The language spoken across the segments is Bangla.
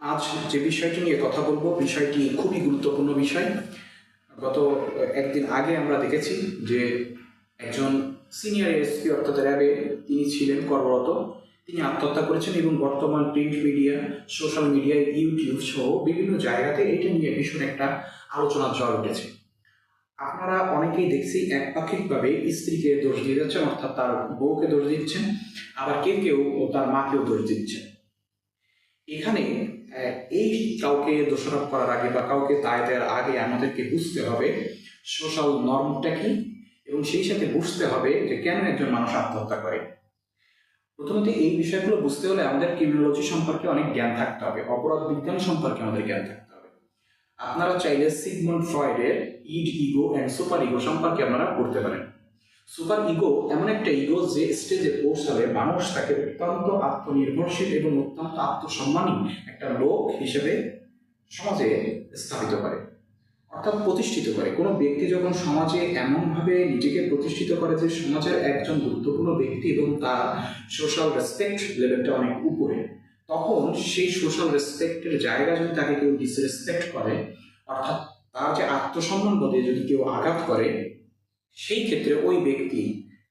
আজ যে বিষয়টি নিয়ে কথা বলব, বিষয়টি খুবই গুরুত্বপূর্ণ বিষয়। গত একদিন আগে আমরা দেখেছি যে একজন সিনিয়র এসপি অর্থাৎ র্যাবে তিনি ছিলেন কর্মরত। তিনি আত্মহত্যা করেছেন এবং বর্তমান print media social media YouTube সহ বিভিন্ন জায়গাতে এটা নিয়ে ভীষণ একটা আলোচনা ঝড় উঠেছে। আপনারা অনেকেই দেখছি একপাক্ষিকভাবে স্ত্রীকে দোষ দিয়ে যাচ্ছেন, অর্থাৎ তার বউকে দোষ দিচ্ছেন, আবার কেউ কেউ তার মাকেও দোষ দিচ্ছেন। এখানে এই কাউকে দোষারোপ করার আগে বা কাউকে দায় দেওয়ার আগে আমাদেরকে বুঝতে হবে সোশ্যাল নর্মটা কি এবং সেই সাথে বুঝতে হবে যে কেন একজন মানুষ আত্মহত্যা করে। প্রথমত এই বিষয়গুলো বুঝতে হলে আমাদের ক্রিমিনোলজি সম্পর্কে অনেক জ্ঞান থাকতে হবে, অপরাধ বিজ্ঞান সম্পর্কে আমাদের জ্ঞান থাকতে হবে। আপনারা চাইলে Sigmund ফ্রয়েডের id ego and super ego সম্পর্কে আপনারা পড়তে পারেন। সুপার ইগো এমন একটা ইগো যে স্টেজে পৌঁছালে মানুষ তাকে অত্যন্ত আত্মনির্ভরশীল এবং অত্যন্ত আত্মসম্মানী একটা লোক হিসেবে সমাজে স্থাপিত করে, অর্থাৎ প্রতিষ্ঠিত করে। কোনো ব্যক্তি যখন সমাজে এমনভাবে নিজেকে প্রতিষ্ঠিত করে যে সমাজের একজন গুরুত্বপূর্ণ ব্যক্তি এবং তার সোশ্যাল রেসপেক্ট লেভেলটা অনেক উপরে, তখন সেই সোশ্যাল রেসপেক্টের জায়গা যদি তাকে কেউ ডিসরেসপেক্ট করে, অর্থাৎ তার যে আত্মসম্মান বোধে যদি কেউ আঘাত করে সেই ক্ষেত্রে ওই ব্যক্তি,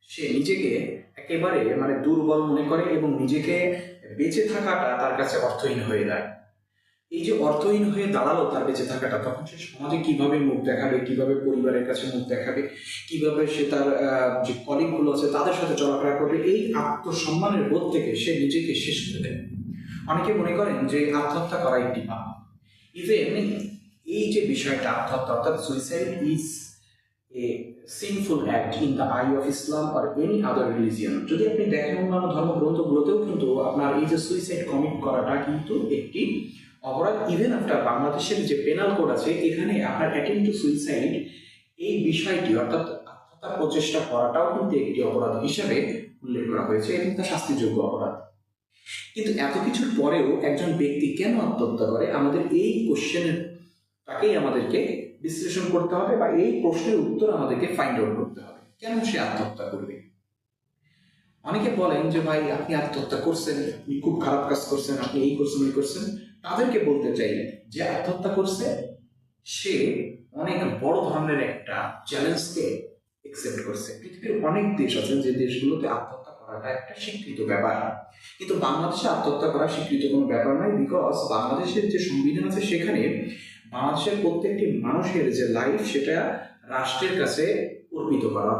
সে নিজেকে একেবারে মানে দুর্বল মনে করে এবং নিজেকে বেঁচে থাকাটা তার কাছে অর্থহীন হয়ে যায়। এই যে অর্থহীন হয়ে দাঁড়াল তার বেঁচে থাকাটা, তখন সে সমাজে কীভাবে মুখ দেখাবে, কীভাবে পরিবারের কাছে মুখ দেখাবে, কীভাবে সে তার যে কলিগগুলো আছে তাদের সাথে চলাফেরা করবে, এই আত্মসম্মানের বোধ থেকে সে নিজেকে শেষ করে দেয়। অনেকে মনে করেন যে আত্মহত্যা করা একটি পাপ ইভেন এই যে বিষয়টা, আত্মহত্যা, অর্থাৎ suicide is a sinful act in the eye of Islam or any other religion যদি আপনি দেখেন অন্যান্য ধর্মগ্রন্থগুলোতেও কিন্তু আপনার এই যে সুইসাইড কমিট করাটা কিন্তু একটি অপরাধ. ইভেন আফটার বাংলাদেশের যে পেনাল কোড আছে, এখানে আপনার অ্যাটেম্প টু সুইসাইড এই বিষয়টি, অর্থাৎ আত্মহত্যার প্রচেষ্টা করাটাও কিন্তু একটি অপরাধ হিসেবে উল্লেখ করা হয়েছে। এবং তা শাস্তিযোগ্য অপরাধ। কিন্তু এত কিছুর পরেও একজন ব্যক্তি কেন আত্মহত্যা করে? আমাদের এই কোশ্চেনের তাকেই আমাদেরকে বিশ্লেষণ করতে হবে বা এই প্রশ্নের উত্তর আমাদেরকে ফাইন্ড আউট করতে হবে। কেন সে আত্মহত্যা করবে? অনেকে বলেন যে, ভাই, আপনি আত্মহত্যা করছেন, আপনি খুব খারাপ কাজ করছেন, আপনি এই করছেন, ওই করছেন। তাদেরকে বলতে চাই যে, আত্মহত্যা করছে, সে অনেক বড় ধরনের একটা চ্যালেঞ্জকে একসেপ্ট করছে। পৃথিবীর অনেক দেশ আছে যে দেশগুলোতে আত্মহত্যা করাটা একটা স্বীকৃত ব্যাপার। কিন্তু বাংলাদেশে আত্মহত্যা করা স্বীকৃত কোনো ব্যাপার নয় বিকজ বাংলাদেশের যে সংবিধান আছে সেখানে বাংলাদেশের প্রত্যেকটি মানুষের যে লাইফ সেটা রাষ্ট্রের কাছে অর্পিত করা।